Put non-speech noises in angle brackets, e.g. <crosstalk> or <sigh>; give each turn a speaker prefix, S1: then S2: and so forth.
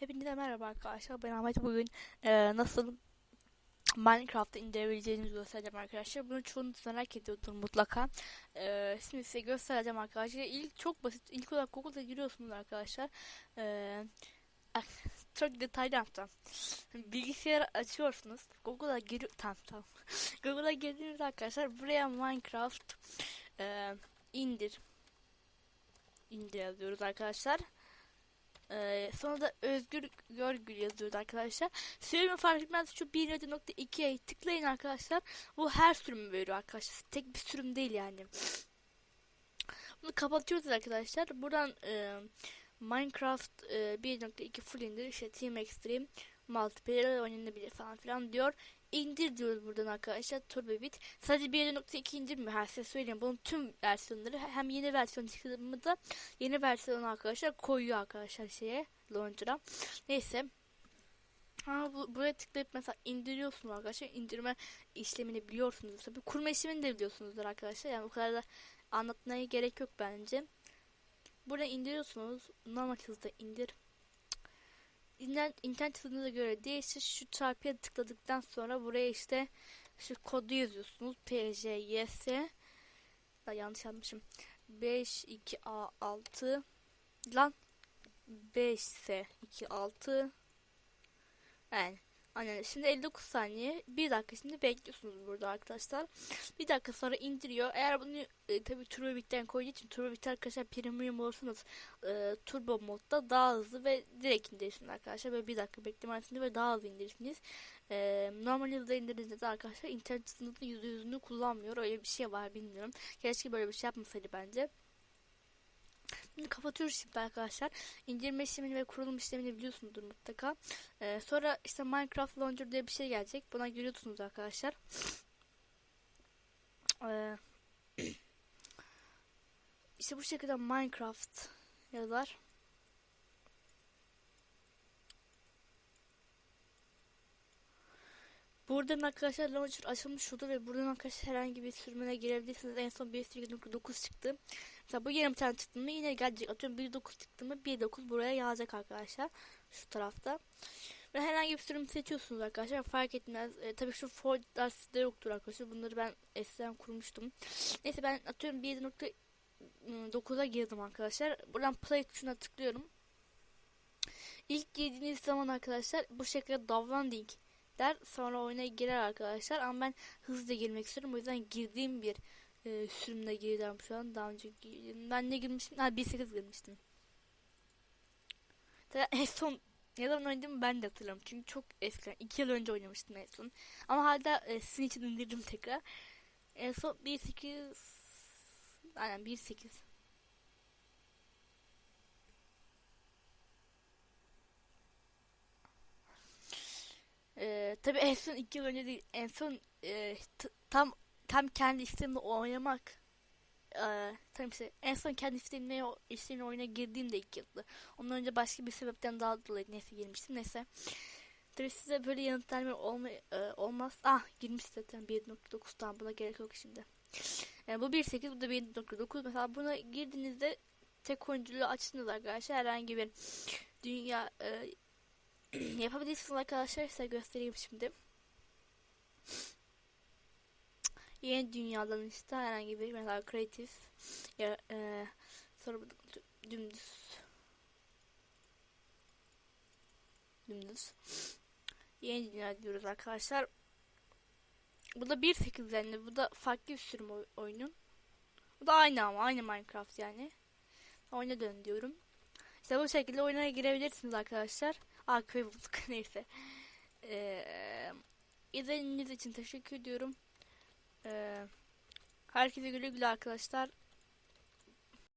S1: Hepinize merhaba arkadaşlar. Ben Ahmet bugün e, nasıl Minecraft'ı indirebileceğinizi göstereceğim arkadaşlar. Bunu çoğunuz merak ediyordur mutlaka. E, şimdi size göstereceğim arkadaşlar. İlk çok basit. İlk olarak Google'a giriyorsunuz arkadaşlar. E, çok detaylı yaptım. Bilgisayarı açıyorsunuz. Google'a giriyor. Tamam tamam. <laughs> Google'a girdiğinizde arkadaşlar buraya Minecraft e, indir. İndir yazıyoruz arkadaşlar. Ee, sonra da Özgür Görgül yazıyordu arkadaşlar. Sürümü fark etmez şu 1.2'ye tıklayın arkadaşlar. Bu her sürümü veriyor arkadaşlar. Tek bir sürüm değil yani. Bunu kapatıyoruz arkadaşlar. Buradan e, Minecraft e, 1.2 full indir. işte Team Extreme multiplayer oynanabilir falan filan diyor. İndir diyoruz buradan arkadaşlar Turbobit. Sadece 1.2 indirmiyor her size söyleyeyim. Bunun tüm versiyonları hem yeni versiyon çıktığında da yeni versiyonu arkadaşlar koyuyor arkadaşlar şeye launcher'a. Neyse. Ha, bu, buraya tıklayıp mesela indiriyorsunuz arkadaşlar. İndirme işlemini biliyorsunuz tabii. Kurma işlemini de biliyorsunuzdur arkadaşlar. Yani bu kadar da anlatmaya gerek yok bence. Buraya indiriyorsunuz. Normal hızda indir. İnternet, internet hızınıza göre değişir. Şu çarpıya tıkladıktan sonra buraya işte şu kodu yazıyorsunuz. PJYS da yanlış yazmışım. 5 2 A 6 lan 5 S 2 6 yani Aynen. Şimdi 59 saniye. Bir dakika şimdi bekliyorsunuz burada arkadaşlar. Bir dakika sonra indiriyor. Eğer bunu e, tabii Turbo Big'den koyduğu için Turbo Big'de arkadaşlar premium olursanız e, Turbo modda daha hızlı ve direkt indirirsiniz arkadaşlar. Böyle bir dakika beklemezsiniz ve daha hızlı indirirsiniz. E, normal hızda indirdiğinizde de arkadaşlar internet hızının %100'ünü kullanmıyor. Öyle bir şey var bilmiyorum. Keşke böyle bir şey yapmasaydı bence. Şimdi kapatıyoruz şimdi arkadaşlar. İndirme işlemini ve kurulum işlemini biliyorsunuzdur mutlaka. Ee, sonra işte Minecraft Launcher diye bir şey gelecek. Buna görüyorsunuz arkadaşlar. Ee, <clears throat> işte bu şekilde Minecraft yazar. Buradan arkadaşlar launcher açılmış oldu ve buradan arkadaşlar herhangi bir sürümüne girebilirsiniz. En son 1.8.9 çıktı. Mesela bu bir tane çıktı mı yine gelecek. Atıyorum 1.9 çıktı mı 1.9 buraya yazacak arkadaşlar. Şu tarafta. Ve herhangi bir sürüm seçiyorsunuz arkadaşlar. Fark etmez. E, tabii şu Ford'lar sizde yoktur arkadaşlar. Bunları ben eskiden kurmuştum. Neyse ben atıyorum 1.9'a girdim arkadaşlar. Buradan play tuşuna tıklıyorum. İlk girdiğiniz zaman arkadaşlar bu şekilde davrandık der. Sonra oyuna girer arkadaşlar. Ama ben hızlı girmek istiyorum. O yüzden girdiğim bir e, sürümle gireceğim şu an. Daha önce. Ben ne girmiştim? Ha 1.8 girmiştim. Tabii en son ne zaman oynadım ben de hatırlamıyorum. Çünkü çok eskiden. 2 yıl önce oynamıştım en son. Ama hala e, sizin için indirdim tekrar. En son 1.8 aynen 1.8 Tabii en son iki yıl önce değil. En son e, tam tam kendi isteğimle oynamak e, tam işte en son kendi isteğimle isteğimle oyuna girdiğimde iki yıldı. Ondan önce başka bir sebepten daha dolayı neyse girmiştim. Neyse. Tabii size böyle yanıt verme olma, e, olmaz. Ah girmiş zaten 1.9 tamam buna gerek yok şimdi. Yani bu 1.8 bu da 1.9 mesela buna girdiğinizde tek oyunculuğu açtınız arkadaşlar herhangi bir dünya e, <clears throat> yapabilirsiniz arkadaşlar size göstereyim şimdi. <clears throat> Yeni dünyadan işte herhangi bir mesela kreatif ya e, sonra dümdüz dümdüz yeni dünya diyoruz arkadaşlar. Bu da 1.8 yani bu da farklı bir sürüm oyunun. Bu da aynı ama aynı Minecraft yani. Oyuna dön diyorum. İşte bu şekilde oyuna girebilirsiniz arkadaşlar. Aa köy bulduk neyse. Ee, izlediğiniz için teşekkür ediyorum. Ee, herkese güle güle arkadaşlar.